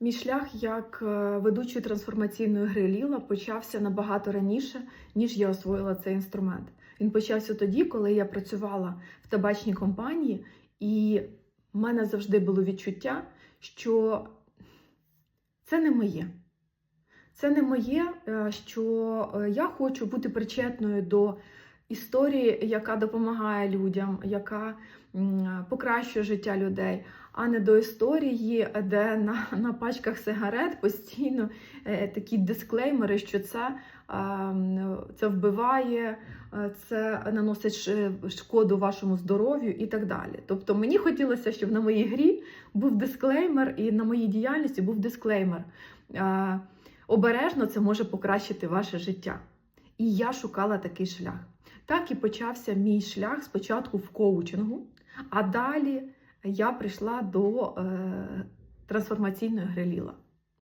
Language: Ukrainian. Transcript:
Мій шлях як е, ведучої трансформаційної гри Ліла почався набагато раніше, ніж я освоїла цей інструмент. Він почався тоді, коли я працювала в табачній компанії, і в мене завжди було відчуття, що це не моє. Це не моє, е, що е, я хочу бути причетною до історії, яка допомагає людям, яка покращує життя людей, а не до історії, де на, на пачках сигарет постійно е, такі дисклеймери, що це, е, це вбиває, е, це наносить шкоду вашому здоров'ю і так далі. Тобто мені хотілося, щоб на моїй грі був дисклеймер, і на моїй діяльності був дисклеймер. Е, Обережно це може покращити ваше життя. І я шукала такий шлях. Так і почався мій шлях спочатку в коучингу, а далі я прийшла до е, трансформаційної гри Ліла.